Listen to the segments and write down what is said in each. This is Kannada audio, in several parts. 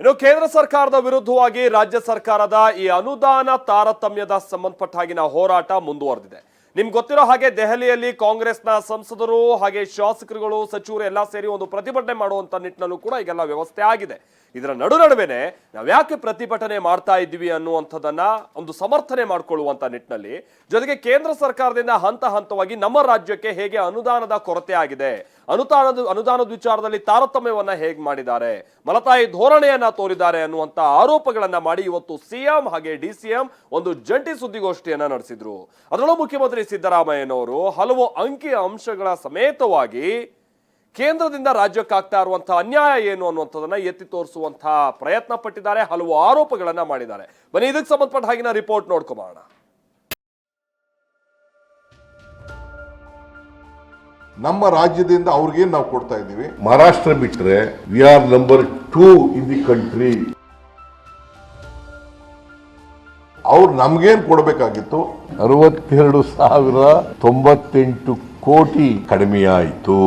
ಇನ್ನು ಕೇಂದ್ರ ಸರ್ಕಾರದ ವಿರುದ್ಧವಾಗಿ ರಾಜ್ಯ ಸರ್ಕಾರದ ಈ ಅನುದಾನ ತಾರತಮ್ಯದ ಸಂಬಂಧಪಟ್ಟಾಗಿನ ಹೋರಾಟ ಮುಂದುವರೆದಿದೆ. ನಿಮ್ಗೆ ಗೊತ್ತಿರೋ ಹಾಗೆ ದೆಹಲಿಯಲ್ಲಿ ಕಾಂಗ್ರೆಸ್ನ ಸಂಸದರು ಹಾಗೆ ಶಾಸಕರುಗಳು, ಸಚಿವರು ಎಲ್ಲ ಸೇರಿ ಒಂದು ಪ್ರತಿಭಟನೆ ಮಾಡುವಂತ ನಿಟ್ಟಿನಲ್ಲೂ ಕೂಡ ಈಗೆಲ್ಲ ವ್ಯವಸ್ಥೆ ಆಗಿದೆ. ಇದರ ನಡು ನಡುವೆನೆ ನಾವು ಯಾಕೆ ಪ್ರತಿಭಟನೆ ಮಾಡ್ತಾ ಇದ್ದೀವಿ ಅನ್ನುವಂಥದ್ದನ್ನ ಒಂದು ಸಮರ್ಥನೆ ಮಾಡಿಕೊಳ್ಳುವಂತ ನಿಟ್ಟಿನಲ್ಲಿ ಜೊತೆಗೆ ಕೇಂದ್ರ ಸರ್ಕಾರದಿಂದ ಹಂತ ಹಂತವಾಗಿ ನಮ್ಮ ರಾಜ್ಯಕ್ಕೆ ಹೇಗೆ ಅನುದಾನದ ಕೊರತೆ ಆಗಿದೆ ಅನುದಾನದ ಅನುದಾನದ ವಿಚಾರದಲ್ಲಿ ತಾರತಮ್ಯವನ್ನ ಹೇಗೆ ಮಾಡಿದ್ದಾರೆ? ಮಲತಾಯಿ ಧೋರಣೆಯನ್ನ ತೋರಿದ್ದಾರೆ ಅನ್ನುವಂತ ಆರೋಪಗಳನ್ನ ಮಾಡಿ ಇವತ್ತು ಸಿಎಂ ಹಾಗೆ ಡಿ ಸಿಎಂ ಒಂದು ಜಂಟಿ ಸುದ್ದಿಗೋಷ್ಠಿಯನ್ನ ನಡೆಸಿದ್ರು. ಅದರಲ್ಲೂ ಮುಖ್ಯಮಂತ್ರಿ ಸಿದ್ದರಾಮಯ್ಯನವರು ಹಲವು ಅಂಕಿ ಅಂಶಗಳ ಸಮೇತವಾಗಿ ಕೇಂದ್ರದಿಂದ ರಾಜ್ಯಕ್ಕಾಗ್ತಾ ಇರುವಂತಹ ಅನ್ಯಾಯ ಏನು ಅನ್ನುವಂಥದ್ದನ್ನ ಎತ್ತಿ ತೋರಿಸುವಂತಹ ಪ್ರಯತ್ನ ಪಟ್ಟಿದ್ದಾರೆ ಹಲವು ಆರೋಪಗಳನ್ನ ಮಾಡಿದ್ದಾರೆ. ಬನ್ನಿ, ಇದಕ್ಕೆ ಸಂಬಂಧಪಟ್ಟ ಹಾಗಿನ ರಿಪೋರ್ಟ್ ನೋಡ್ಕೊಂಬೋಣ ನಮ್ಮ ರಾಜ್ಯದಿಂದ ಅವ್ರಿಗೇನು ನಾವು ಕೊಡ್ತಾ ಇದ್ದೀವಿ? ಮಹಾರಾಷ್ಟ್ರ ಬಿಟ್ರೆ we are number two in the country ಅವ್ರು ನಮ್ಗೇನ್ ಕೊಡಬೇಕಾಗಿತ್ತು? ಅರವತ್ತೆರಡು ಸಾವಿರ ತೊಂಬತ್ತೆಂಟು ಕೋಟಿ ಕಡಿಮೆಯಾಯಿತು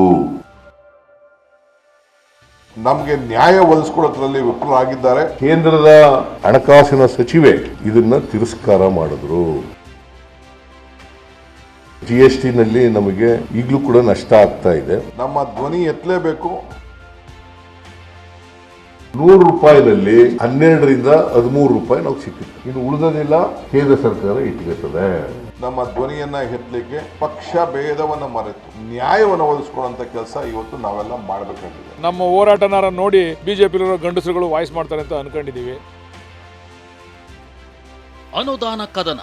ನಮಗೆ ನ್ಯಾಯ ವಿಫಲ ವಿಫಲರಾಗಿದ್ದಾರೆ. ಕೇಂದ್ರದ ಹಣಕಾಸಿನ ಸಚಿವೆ ಇದನ್ನ ತಿರಸ್ಕಾರ ಮಾಡಿದ್ರು. ಜಿ ಎಸ್ನಲ್ಲಿ ನಮಗೆ ಈಗಲೂ ಕೂಡ ನಷ್ಟ ಆಗ್ತಾ ಇದೆ. ನಮ್ಮ ಧ್ವನಿ ಎತ್ತಲೇಬೇಕು. ನೂರು ರೂಪಾಯಿನಲ್ಲಿ ಹನ್ನೆರಡರಿಂದ ಹದಿಮೂರು ರೂಪಾಯಿ ನಾವು ಸಿಕ್ಕಿತ್ತು. ಇನ್ನು ಉಳಿದದೆಲ್ಲ ಕೇಂದ್ರ ಸರ್ಕಾರ ಇಟ್ಕೊಳ್ತದೆ. ನಮ್ಮ ಧ್ವನಿಯನ್ನ ಎತ್ತಲಿಕ್ಕೆ ಪಕ್ಷ ಭೇದವನ್ನು ಮರೆತು ನ್ಯಾಯವನ್ನು ಒದಗಿಸ್ಕೊಡುವಂತ ಕೆಲಸ ಇವತ್ತು ನಾವೆಲ್ಲ ಮಾಡಬೇಕಾಗಿದೆ. ನಮ್ಮ ಹೋರಾಟನಾರ ನೋಡಿ ಬಿಜೆಪಿ ಗಂಡಸರುಗಳು ವಾಯ್ಸ್ ಮಾಡ್ತಾರೆ ಅಂತ ಅನ್ಕೊಂಡಿದೀವಿ ಅನುದಾನ ಕದನ.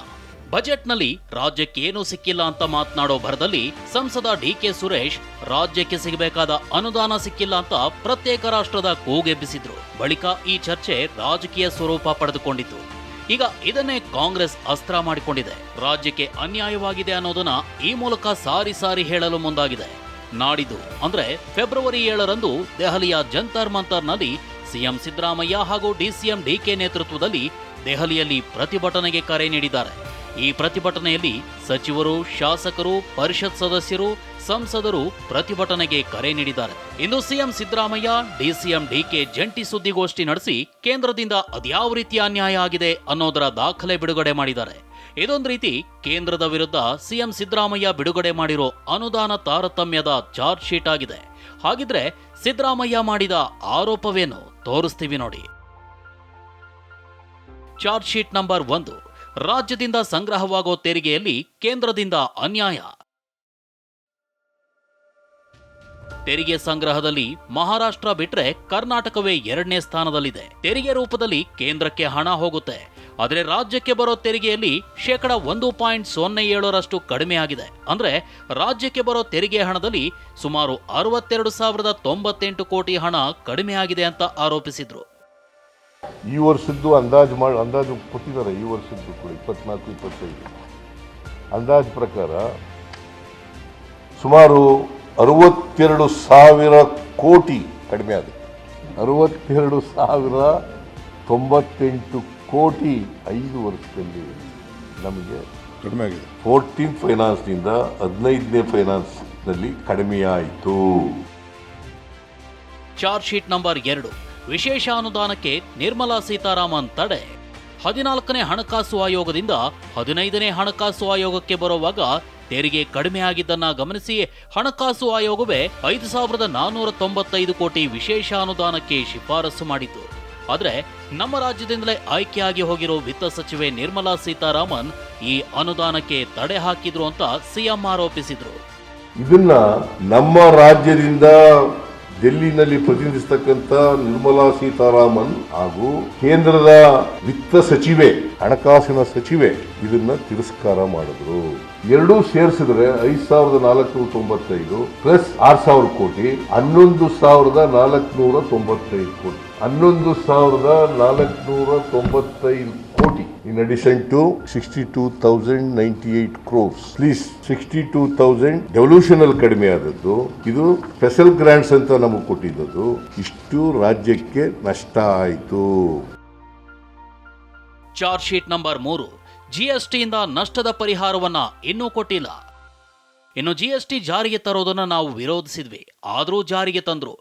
ಬಜೆಟ್ನಲ್ಲಿ ರಾಜ್ಯಕ್ಕೆ ಏನೂ ಸಿಕ್ಕಿಲ್ಲ ಅಂತ ಮಾತನಾಡೋ ಭರದಲ್ಲಿ ಸಂಸದ ಡಿ ಕೆ ಸುರೇಶ್, ರಾಜ್ಯಕ್ಕೆ ಸಿಗಬೇಕಾದ ಅನುದಾನ ಸಿಕ್ಕಿಲ್ಲ ಅಂತ ಪ್ರತ್ಯೇಕ ರಾಷ್ಟ್ರದ ಕೂಗೆಬ್ಬಿಸಿದ್ರು ಬಳಿಕ ಈ ಚರ್ಚೆ ರಾಜಕೀಯ ಸ್ವರೂಪ ಪಡೆದುಕೊಂಡಿತು ಈಗ ಇದನ್ನೇ ಕಾಂಗ್ರೆಸ್ ಅಸ್ತ್ರ ಮಾಡಿಕೊಂಡಿದೆ. ರಾಜ್ಯಕ್ಕೆ ಅನ್ಯಾಯವಾಗಿದೆ ಅನ್ನೋದನ್ನ ಈ ಮೂಲಕ ಸಾರಿ ಸಾರಿ ಹೇಳಲು ಮುಂದಾಗಿದೆ. ನಾಡಿದು ಅಂದ್ರೆ ಫೆಬ್ರವರಿ ಏಳರಂದು ದೆಹಲಿಯ ಜಂತರ್ ಮಂತರ್ನಲ್ಲಿ ಸಿಎಂ ಸಿದ್ದರಾಮಯ್ಯ ಹಾಗೂ ಡಿಸಿಎಂ ಡಿಕೆ ನೇತೃತ್ವದಲ್ಲಿ ದೆಹಲಿಯಲ್ಲಿ ಪ್ರತಿಭಟನೆಗೆ ಕರೆ ನೀಡಿದ್ದಾರೆ. ಈ ಪ್ರತಿಭಟನೆಯಲ್ಲಿ ಸಚಿವರು, ಶಾಸಕರು, ಪರಿಷತ್ ಸದಸ್ಯರು, ಸಂಸದರು ಪ್ರತಿಭಟನೆಗೆ ಕರೆ ನೀಡಿದ್ದಾರೆ. ಇಂದು ಸಿಎಂ ಸಿದ್ದರಾಮಯ್ಯ, ಡಿಸಿಎಂ ಡಿಕೆ ಜಂಟಿ ಸುದ್ದಿಗೋಷ್ಠಿ ನಡೆಸಿ ಕೇಂದ್ರದಿಂದ ಅದ್ಯಾವ ರೀತಿಯ ಅನ್ಯಾಯ ಆಗಿದೆ ಅನ್ನೋದರ ದಾಖಲೆ ಬಿಡುಗಡೆ ಮಾಡಿದ್ದಾರೆ. ಇದೊಂದು ರೀತಿ ಕೇಂದ್ರದ ವಿರುದ್ಧ ಸಿಎಂ ಸಿದ್ದರಾಮಯ್ಯ ಬಿಡುಗಡೆ ಮಾಡಿರೋ ಅನುದಾನ ತಾರತಮ್ಯದ ಚಾರ್ಜ್ ಶೀಟ್ ಆಗಿದೆ. ಹಾಗಿದ್ರೆ ಸಿದ್ದರಾಮಯ್ಯ ಮಾಡಿದ ಆರೋಪವೇನು? ತೋರಿಸ್ತೀವಿ ನೋಡಿ. ಚಾರ್ಜ್ ಶೀಟ್ ನಂಬರ್ ಒಂದು. ರಾಜ್ಯದಿಂದ ಸಂಗ್ರಹವಾಗೋ ತೆರಿಗೆಯಲ್ಲಿ ಕೇಂದ್ರದಿಂದ ಅನ್ಯಾಯ. ತೆರಿಗೆ ಸಂಗ್ರಹದಲ್ಲಿ ಮಹಾರಾಷ್ಟ್ರ ಬಿಟ್ರೆ ಕರ್ನಾಟಕವೇ ಎರಡನೇ ಸ್ಥಾನದಲ್ಲಿದೆ. ತೆರಿಗೆ ರೂಪದಲ್ಲಿ ಕೇಂದ್ರಕ್ಕೆ ಹಣ ಹೋಗುತ್ತೆ. ಆದರೆ ರಾಜ್ಯಕ್ಕೆ ಬರೋ ತೆರಿಗೆಯಲ್ಲಿ ಶೇಕಡ ಒಂದು ಪಾಯಿಂಟ್ ಸೊನ್ನೆ ಏಳರಷ್ಟು ಕಡಿಮೆ ಆಗಿದೆ. ಅಂದ್ರೆ ರಾಜ್ಯಕ್ಕೆ ಬರೋ ತೆರಿಗೆ ಹಣದಲ್ಲಿ ಸುಮಾರು ಅರವತ್ತೆರಡು ಸಾವಿರದ ತೊಂಬತ್ತೆಂಟು ಕೋಟಿ ಹಣ ಕಡಿಮೆ ಆಗಿದೆ ಅಂತ ಆರೋಪಿಸಿದ್ರು. ಈ ವರ್ಷದ್ದು ಅಂದಾಜು ಮಾಡಿ ಅಂದಾಜು ಕೊಟ್ಟಿದ್ದಾರೆ ಈ ವರ್ಷದ್ದು ಕೂಡ ಇಪ್ಪತ್ನಾಲ್ಕು ಇಪ್ಪತ್ತೈದು. ಅಂದಾಜು ಪ್ರಕಾರ ಸುಮಾರು ಅರವತ್ತೆರಡು ಸಾವಿರ ಕೋಟಿ ಕಡಿಮೆ ಆಗುತ್ತೆ ಅರವತ್ತೆರಡು ಸಾವಿರ ತೊಂಬತ್ತೆಂಟು ಕೋಟಿ ಐದು ವರ್ಷದಲ್ಲಿ ನಮಗೆ ಕಡಿಮೆ ಆಗಿದೆ. ಫೋರ್ಟೀನ್ ಫೈನಾನ್ಸ್ನಿಂದ ಹದಿನೈದನೇ ಫೈನಾನ್ಸ್ನಲ್ಲಿ ಕಡಿಮೆಯಾಯಿತು. ಚಾರ್ಜ್ ಶೀಟ್ ನಂಬರ್ ಎರಡು. ವಿಶೇಷ ಅನುದಾನಕ್ಕೆ ನಿರ್ಮಲಾ ಸೀತಾರಾಮನ್ ತಡೆ. ಹದಿನಾಲ್ಕನೇ ಹಣಕಾಸು ಆಯೋಗದಿಂದ ಹದಿನೈದನೇ ಹಣಕಾಸು ಆಯೋಗಕ್ಕೆ ಬರುವಾಗ ತೆರಿಗೆ ಕಡಿಮೆ ಆಗಿದ್ದನ್ನ ಗಮನಿಸಿ ಹಣಕಾಸು ಆಯೋಗವೇ ಐದು ಸಾವಿರದ ನಾನ್ನೂರ ತೊಂಬತ್ತೈದು ಕೋಟಿ ವಿಶೇಷ ಅನುದಾನಕ್ಕೆ ಶಿಫಾರಸು ಮಾಡಿತು ಆದರೆ ನಮ್ಮ ರಾಜ್ಯದಿಂದಲೇ ಆಯ್ಕೆಯಾಗಿ ಹೋಗಿರೋ ವಿತ್ತ ಸಚಿವೆ ನಿರ್ಮಲಾ ಸೀತಾರಾಮನ್ ಈ ಅನುದಾನಕ್ಕೆ ತಡೆ ಹಾಕಿದ್ರು ಅಂತ ಸಿಎಂ ಆರೋಪಿಸಿದ್ರು. ಇದನ್ನ ನಮ್ಮ ರಾಜ್ಯದಿಂದ ಡೆಲ್ಲಿನಲ್ಲಿ ಪ್ರತಿನಿಧಿಸ್ತಕ್ಕಂಥ ನಿರ್ಮಲಾ ಸೀತಾರಾಮನ್ ಹಾಗೂ ಕೇಂದ್ರದ ವಿತ್ತ ಸಚಿವೆ, ಹಣಕಾಸಿನ ಸಚಿವೆ ಇದನ್ನ ತಿರಸ್ಕಾರ ಮಾಡಿದ್ರು. ಎರಡೂ ಸೇರಿಸಿದ್ರೆ ಐದ್ ಸಾವಿರದ ನಾಲ್ಕುನೂರ ತೊಂಬತ್ತೈದು ಪ್ಲಸ್ ಆರ್ ಸಾವಿರ ಕೋಟಿ, ಹನ್ನೊಂದು ಸಾವಿರದ ನಾಲ್ಕುನೂರ ತೊಂಬತ್ತೈದು ಕೋಟಿ, ಹನ್ನೊಂದು ಸಾವಿರದ ನಾಲ್ಕುನೂರ ತೊಂಬತ್ತೈದು ಕೋಟಿ in addition to sixty two thousand ninety eight crores please sixty two thousand devolutional ಕಡಿಮೆ ಆದದ್ದು. ಇದು ಸ್ಪೆಷಲ್ ಗ್ರಾಂಟ್ಸ್ ಅಂತ ನಮಗೆ ಕೊಟ್ಟಿದ್ದದ್ದು. ಇಷ್ಟು ರಾಜ್ಯಕ್ಕೆ ನಷ್ಟ ಆಯಿತು. ಚಾರ್ಜ್ ಶೀಟ್ ನಂಬರ್ ಮೂರು. ಜಿಎಸ್ಟಿಯಿಂದ ನಷ್ಟದ ಪರಿಹಾರವನ್ನು ಇನ್ನೂ ಕೊಟ್ಟಿಲ್ಲ. ಇನ್ನು ಜಿಎಸ್ಟಿ ಜಾರಿಗೆ ತರೋದನ್ನು ನಾವು ವಿರೋಧಿಸಿದ್ವಿ. ಆದರೂ ಜಾರಿಗೆ ತಂದ್ರು.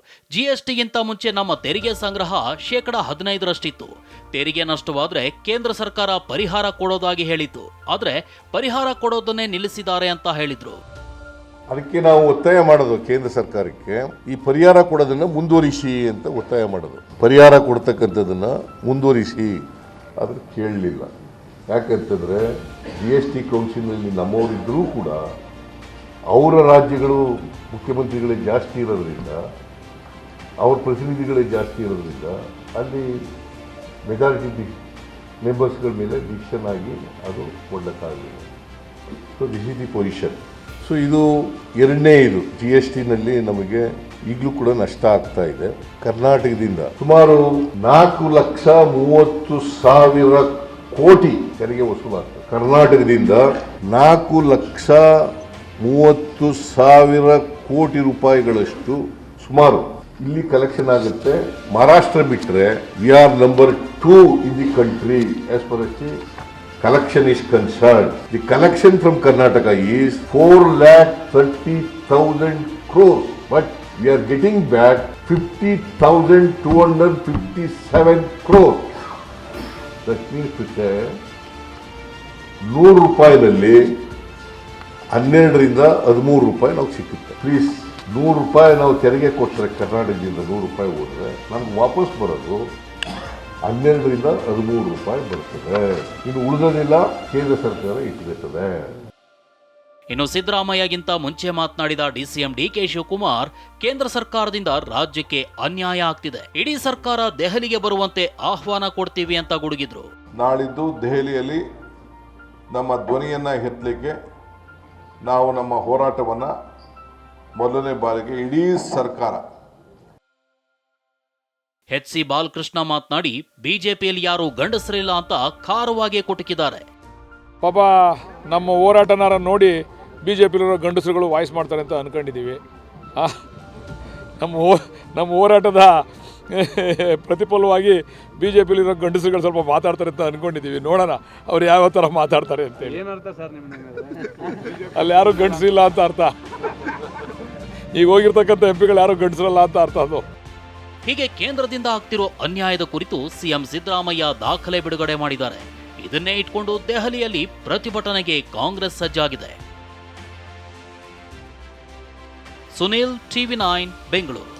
ಟಿಗಿಂತ ಮುಂಚೆ ನಮ್ಮ ತೆರಿಗೆ ಸಂಗ್ರಹ ಶೇಕಡ ಹದಿನೈದರಷ್ಟಿತ್ತು. ತೆರಿಗೆ ನಷ್ಟವಾದರೆ ಕೇಂದ್ರ ಸರ್ಕಾರ ಪರಿಹಾರ ಕೊಡೋದಾಗಿ ಹೇಳಿತ್ತು. ಆದರೆ ಪರಿಹಾರ ಕೊಡೋದನ್ನೇ ನಿಲ್ಲಿಸಿದ್ದಾರೆ ಅಂತ ಹೇಳಿದರು. ಅದಕ್ಕೆ ನಾವು ಒತ್ತಾಯ ಮಾಡೋದು ಕೇಂದ್ರ ಸರ್ಕಾರಕ್ಕೆ, ಈ ಪರಿಹಾರ ಕೊಡೋದನ್ನ ಮುಂದುವರಿಸಿ ಅಂತ ಒತ್ತಾಯ ಮಾಡೋದು. ಪರಿಹಾರ ಕೊಡ್ತಕ್ಕಂಥದ್ದನ್ನ ಮುಂದುವರಿಸಿ. ಆದರೆ ಕೇಳಲಿಲ್ಲ. ಯಾಕಂತಂದರೆ ಜಿ ಎಸ್ ಟಿ ಕೌನ್ಸಿಲ್ನಲ್ಲಿ ನಮ್ಮವರಿದ್ದರೂ ಕೂಡ ಅವರ ರಾಜ್ಯಗಳು ಮುಖ್ಯಮಂತ್ರಿಗಳೇ ಜಾಸ್ತಿ ಇರೋದ್ರಿಂದ, ಅವ್ರ ಪ್ರತಿನಿಧಿಗಳೇ ಜಾಸ್ತಿ ಇರೋದ್ರಿಂದ ಅಲ್ಲಿ ಮೆಜಾರಿಟಿ ಮೆಂಬರ್ಸ್ಗಳ ಮೇಲೆ ಡಿಸಿಷನ್ ಆಗಿ ಅದು ಕೊಡಲಿಕ್ಕಾಗಲಿಲ್ಲ so this is the position so ಇದು ಎರಡನೇ ಇದು. ಜಿ ಎಸ್ ಟಿನಲ್ಲಿ ನಮಗೆ ಈಗಲೂ ಕೂಡ ನಷ್ಟ ಆಗ್ತಾ ಇದೆ. ಕರ್ನಾಟಕದಿಂದ ಸುಮಾರು ನಾಲ್ಕು ಲಕ್ಷ ಮೂವತ್ತು ಸಾವಿರ ಕೋಟಿ ತೆರಿಗೆ ವಸೂಲಾಗ್ತದೆ. ಕರ್ನಾಟಕದಿಂದ ನಾಲ್ಕು ಲಕ್ಷ ಮೂವತ್ತು ಸಾವಿರ ಕೋಟಿ ರೂಪಾಯಿಗಳಷ್ಟು ಸುಮಾರು. ಇಲ್ಲಿ ಕಲೆಕ್ಷನ್ ಆಗುತ್ತೆ. ಮಹಾರಾಷ್ಟ್ರ ಬಿಟ್ಟರೆ we are number two in the country as per ಅಷ್ಟು collection is concern the collection from Karnataka is four lakh thirty thousand crore but we are getting back fifty thousand two hundred fifty seven crore that means ನೂರು ರೂಪಾಯಿನಲ್ಲಿ ಹನ್ನೆರಡರಿಂದ ಹದಿಮೂರು ರೂಪಾಯಿ ನಾವು ಸಿಕ್ಕುತ್ತೆ. ಪ್ಲೀಸ್ ನೂರು ರೂಪಾಯಿ ನಾವು ತೆರಿಗೆ ಕೊಟ್ಟರೆ ಕರ್ನಾಟಕದಿಂದ ನೂರು ರೂಪಾಯಿ ಹೋದರೆ ನಮ್ಗೆ ವಾಪಸ್ ಬರೋದು ಹನ್ನೆರಡರಿಂದ ಹದಿಮೂರು ರೂಪಾಯಿ ಬರ್ತದೆ. ಇನ್ನು ಉಳಿದೋದಿಲ್ಲ ಕೇಂದ್ರ ಸರ್ಕಾರ ಇಟ್ಕೊಳ್ತದೆ ಇನ್ನು ಸಿದ್ದರಾಮಯ್ಯಗಿಂತ ಮುಂಚೆ ಮಾತನಾಡಿದ ಡಿಸಿಎಂ ಡಿಕೆ ಶಿವಕುಮಾರ್ ಕೇಂದ್ರ ಸರ್ಕಾರದಿಂದ ರಾಜ್ಯಕ್ಕೆ ಅನ್ಯಾಯ ಆಗ್ತಿದೆ. ಇಡೀ ಸರ್ಕಾರ ದೆಹಲಿಗೆ ಬರುವಂತೆ ಆಹ್ವಾನ ಕೊಡ್ತೀವಿ ಅಂತ ಗುಡುಗಿದ್ರು. ನಾಳಿದ್ದು ದೆಹಲಿಯಲ್ಲಿ ನಮ್ಮ ಧ್ವನಿಯನ್ನ ಎತ್ತಲಿಕ್ಕೆ ನಾವು ನಮ್ಮ ಹೋರಾಟವನ್ನು ಮೊದಲನೇ ಬಾರಿಗೆ ಇಡೀ ಸರ್ಕಾರ. ಎಚ್ ಸಿ ಬಾಲಕೃಷ್ಣ ಮಾತನಾಡಿ ಬಿಜೆಪಿಯಲ್ಲಿ ಯಾರು ಗಂಡಸರಿಲ್ಲ ಅಂತ ಖಾರವಾಗಿ ಕುಟುಕಿದ್ದಾರೆ ಪಾಪ ನಮ್ಮ ಹೋರಾಟನಾರ ನೋಡಿ ಬಿ ಜೆ ಪಿಲಿರೋ ಗಂಡಸರುಗಳು ವಾಯ್ಸ್ ಮಾಡ್ತಾರೆ ಅಂತ ಅನ್ಕೊಂಡಿದ್ದೀವಿ. ಆ, ನಮ್ಮ ನಮ್ಮ ಹೋರಾಟದ ಪ್ರತಿಫಲವಾಗಿ ಬಿ ಜೆ ಪಿಲಿರೋ ಗಂಡಸುಗಳು ಸ್ವಲ್ಪ ಮಾತಾಡ್ತಾರೆ ಅಂತ ಅನ್ಕೊಂಡಿದ್ದೀವಿ ನೋಡೋಣ ಅವ್ರು ಯಾವ ಥರ ಮಾತಾಡ್ತಾರೆ ಅಂತೇಳಿ ಅಲ್ಲಿ ಯಾರು ಗಂಡಸಿಲ್ಲ ಅಂತ ಅರ್ಥ. ಈಗ ಹೋಗಿರ್ತಕ್ಕಂಥ ಎಂ ಪಿಗಳು ಯಾರು ಗಂಡಸರಲ್ಲ ಅಂತ ಅರ್ಥ ಅದು. ಹೀಗೆ ಕೇಂದ್ರದಿಂದ ಆಗ್ತಿರೋ ಅನ್ಯಾಯದ ಕುರಿತು ಸಿಎಂ ಸಿದ್ದರಾಮಯ್ಯ ದಾಖಲೆ ಬಿಡುಗಡೆ ಮಾಡಿದ್ದಾರೆ. ಇದನ್ನೇ ಇಟ್ಕೊಂಡು ದೆಹಲಿಯಲ್ಲಿ ಪ್ರತಿಭಟನೆಗೆ ಕಾಂಗ್ರೆಸ್ ಸಜ್ಜಾಗಿದೆ. Sunil TV nine Bengaluru.